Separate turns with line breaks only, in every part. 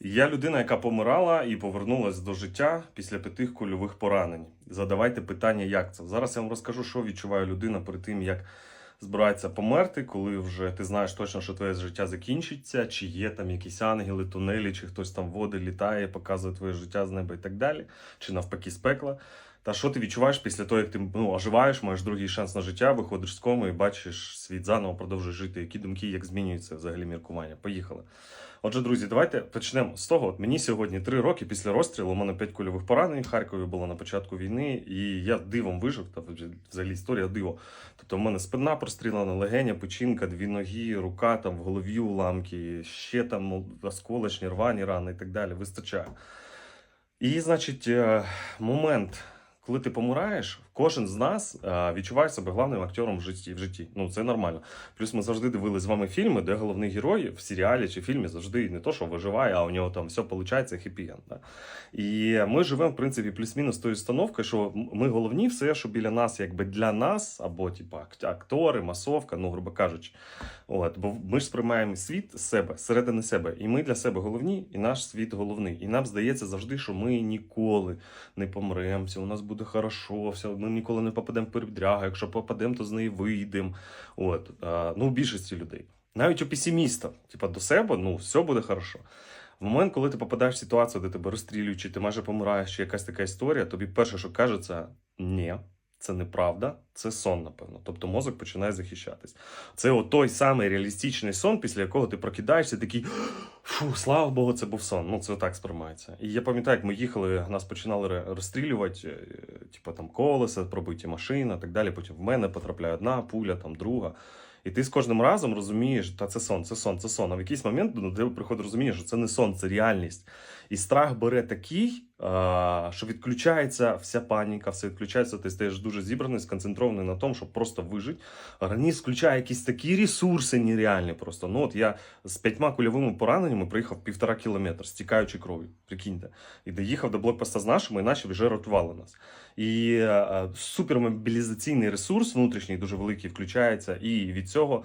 Я людина, яка помирала і повернулася до життя після п'яти кульових поранень. Задавайте питання, як це. Зараз я вам розкажу, що відчуває людина перед тим, як збирається померти, коли вже ти знаєш точно, що твоє життя закінчиться, чи є там якісь ангели, тунелі, чи хтось там води літає, показує твоє життя з неба і так далі, чи навпаки з пекла. Та що ти відчуваєш після того, як ти ну, оживаєш, маєш другий шанс на життя, виходиш з коми і бачиш світ заново, продовжуєш жити. Які думки, як змінюється взагалі міркування? Поїхали. Отже, друзі, давайте почнемо з того. От мені сьогодні три роки після розстрілу. У мене п'ять кульових поранень в Харкові було на початку війни, і я дивом вижив. Та взагалі історія диво. Тобто, в мене спина прострілена, легеня, печінка, дві ноги, рука там в голові уламки, ще там осколочні, рвані рани і так далі. Вистачає. І, значить, е, момент, коли ти помираєш, кожен з нас е, відчуває себе главним актором в житті. В житті. Ну це нормально. Плюс ми завжди дивилися з вами фільми, де головний герой в серіалі чи фільмі завжди не то, що виживає, а у нього там все виходить хеппі-енд. Да? І ми живемо, в принципі, плюс-мінус тою установкою, що ми головні, все, що біля нас, якби для нас, або ак- актори, масовка, ну, грубо кажучи. От, бо ми ж сприймаємо світ з себе, зсередини себе, і ми для себе головні, і наш світ головний. І нам здається завжди, що ми ніколи не помремо, все у нас буде хорошо, все, ми ніколи не попадемо в передрягу, якщо попадемо, то з неї вийдемо. От, ну, у більшості людей. Навіть у песиміста, типа до себе, ну, все буде хорошо. В момент, коли ти попадаєш в ситуацію, де тебе розстрілюють, чи ти майже помираєш, чи якась така історія, тобі перше, що кажеться, ні, це неправда, це сон, напевно. Тобто мозок починає захищатись. Це той самий реалістичний сон, після якого ти прокидаєшся, такий фу, слава Богу, це був сон. Ну, це так сприймається. І я пам'ятаю, як ми їхали, нас починали розстрілювати, типу там колеса, пробиті машина, так далі. Потім в мене потрапляє одна пуля, там друга. І ти з кожним разом розумієш, та це сон, це сон, це сон. А в якийсь момент ну, тебе приходить розуміння, що це не сон, це реальність. І страх бере такий, що відключається вся паніка, все відключається, ти стаєш дуже зібраний, сконцентрований на тому, щоб просто вижити. Організм включає якісь такі ресурси нереальні просто. Ну от я з п'ятьма кульовими пораненнями приїхав півтора кілометра, стікаючи кров'ю. Прикиньте. І доїхав до блокпоста з нашими, і наші вже рятували нас. І е, супермобілізаційний ресурс внутрішній дуже великий включається, і від цього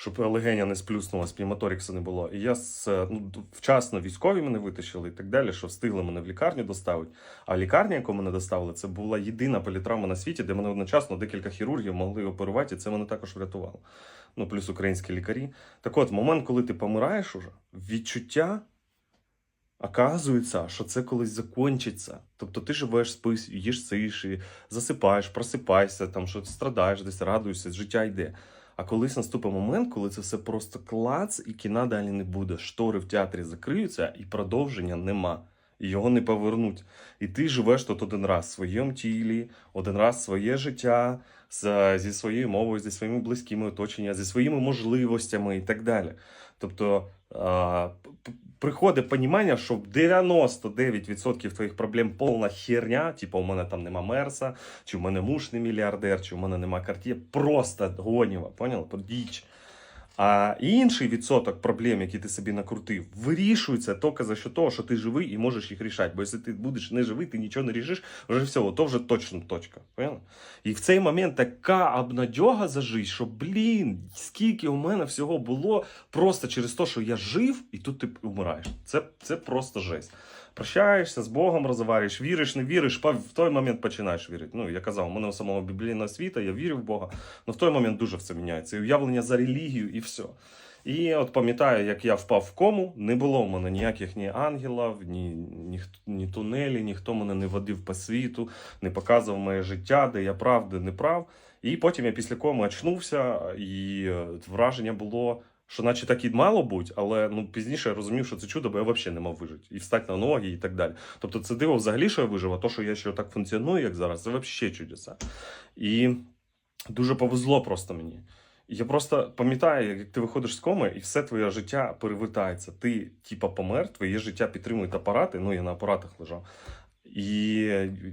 Щоб легеня не сплюснулась, пневмоторікса не було. І я з, ну, вчасно військові мене витащили і так далі, що встигли мене в лікарню доставити. А лікарня, яку мене доставили, це була єдина політравма на світі, де мене одночасно декілька хірургів могли оперувати, і це мене також врятувало. Ну, плюс українські лікарі. Так от, момент, коли ти помираєш уже, відчуття Оказується, що це колись закінчиться. Тобто ти живеш, спиш, їш сиші, засипаєш, просипаєшся, там що страдаєш, десь радуєшся, життя йде. А колись наступить момент, коли це все просто клац, і кіна далі не буде. Штори в театрі закриються, і продовження нема. І його не повернуть. І ти живеш тут один раз в своєму тілі, один раз своє життя зі своєю мовою, зі своїми близькими оточеннями, зі своїми можливостями і так далі. Тобто приходить понімання, що 99% твоїх проблем повна херня, типу, у мене там нема мерса, чи в мене муж не мільярдер, чи в мене нема карті. просто гоніва, поняла? Діч. А інший відсоток проблем, які ти собі накрутив, вирішується тільки за що того, що ти живий і можеш їх рішати. Бо якщо ти будеш не живий, ти нічого не рішиш, вже все, то вже точно точка. Поняла? І в цей момент така обнадьога за життя, що блін, скільки у мене всього було просто через те, що я жив, і тут ти вмираєш. Це, це просто жесть. Прощаєшся з Богом, розварюєш, віриш, не віриш, в той момент починаєш вірити. Ну, я казав, у мене у самого біблійна освіта, я вірю в Бога. але в той момент дуже все міняється. І уявлення за релігію, і все. І от пам'ятаю, як я впав в кому, не було в мене ніяких ні ангелів, ні, ні, ні тунелі, ніхто мене не водив по світу, не показував моє життя, де я прав, де не прав. І потім я після коми очнувся, і е, враження було, що наче так і мало бути, але ну, пізніше я розумів, що це чудо, бо я взагалі не мав вижити. І встати на ноги, і так далі. Тобто це диво взагалі, що я вижив, а то, що я ще так функціоную, як зараз, це взагалі чудеса. І дуже повезло просто мені. Я просто пам'ятаю, як ти виходиш з коми, і все твоє життя перевертається. Ти, типа, помер, твоє життя підтримують апарати. Ну, я на апаратах лежав. І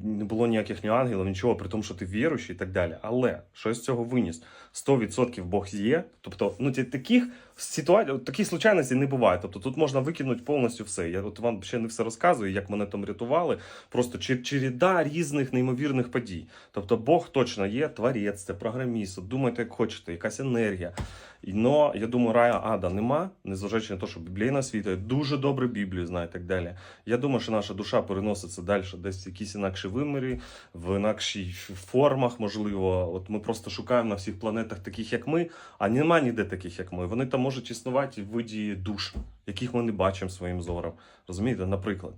не було ніяких ні ангелів, нічого, при тому, що ти віруючий і так далі. Але що з цього виніс? 100% Бог є. Тобто, ну таких ситуацій, таких случайностей не буває. Тобто тут можна викинути повністю все. Я от вам ще не все розказую, як мене там рятували. Просто чер- череда різних неймовірних подій. Тобто Бог точно є, творець, це програміст. Думайте, як хочете, якась енергія. Но я думаю, рая ада нема, незважаючи на те, що біблійна світа, я дуже добре Біблію знаю і так далі. Я думаю, що наша душа переноситься далі, десь в якісь інакші вимірі, в інакшій формах, можливо. От ми просто шукаємо на всіх планетах таких, як ми, а нема ніде таких, як ми. Вони там можуть існувати в виді душ, яких ми не бачимо своїм зором. Розумієте, наприклад.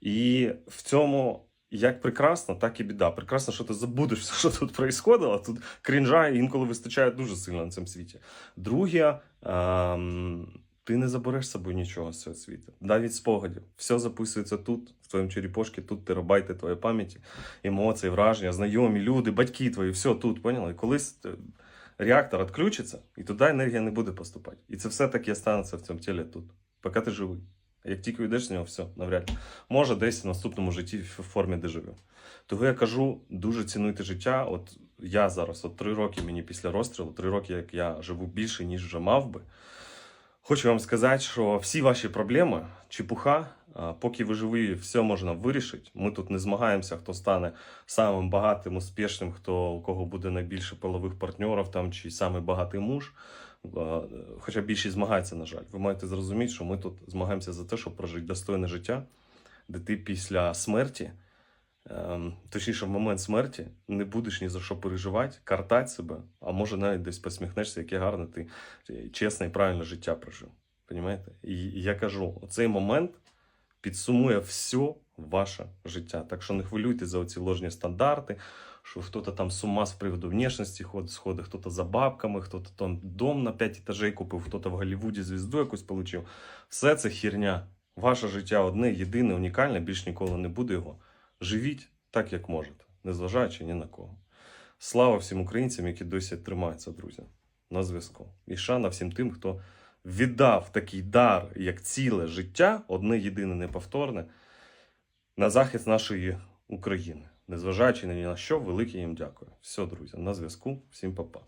І в цьому. Як прекрасно, так і біда. Прекрасно, що ти забудеш все, що тут происходило. Тут крінжа інколи вистачає дуже сильно на цьому світі. Друге, ем, ти не забереш собою нічого з цього світу. Навіть спогадів. Все записується тут, в твоєму черепошці, тут терабайти твоєї пам'яті, емоції, враження, знайомі, люди, батьки твої, все тут, поняли? І колись е, реактор відключиться, і туди енергія не буде поступати. І це все таки станеться в цьому тілі тут, поки ти живий. Як тільки йдеш з нього, все, навряд. Може, десь в наступному житті в формі дежавю. Того я кажу, дуже цінуйте життя. От я зараз, от три роки мені після розстрілу, три роки, як я живу більше, ніж вже мав би. Хочу вам сказати, що всі ваші проблеми, чепуха, поки ви живі, все можна вирішити. Ми тут не змагаємося, хто стане самим багатим, успішним, хто у кого буде найбільше полових партнерів там, чи самий багатий муж. А, Хоча більшість змагається, на жаль. Ви маєте зрозуміти, що ми тут змагаємося за те, щоб прожити достойне життя, де ти після смерті, ем, точніше, в момент смерті, не будеш ні за що переживати, картати себе, а може навіть десь посміхнешся, яке гарне ти чесне і правильне життя прожив. Понімаєте? І я кажу, цей момент підсумує все ваше життя. Так що не хвилюйтесь за оці ложні стандарти, що хтось там з ума з приводу внешності ходить, сходить, хтось за бабками, хтось там дом на 5 етажей купив, хтось в Голлівуді звізду якусь отримав. Все це херня. Ваше життя одне, єдине, унікальне, більш ніколи не буде його. Живіть так, як можете, незважаючи ні на кого. Слава всім українцям, які досі тримаються, друзі, на зв'язку. І шана всім тим, хто віддав такий дар, як ціле життя, одне єдине неповторне, на захист нашої України. Незважаючи ні на що, велике їм дякую. Все, друзі, на зв'язку. Всім па-па.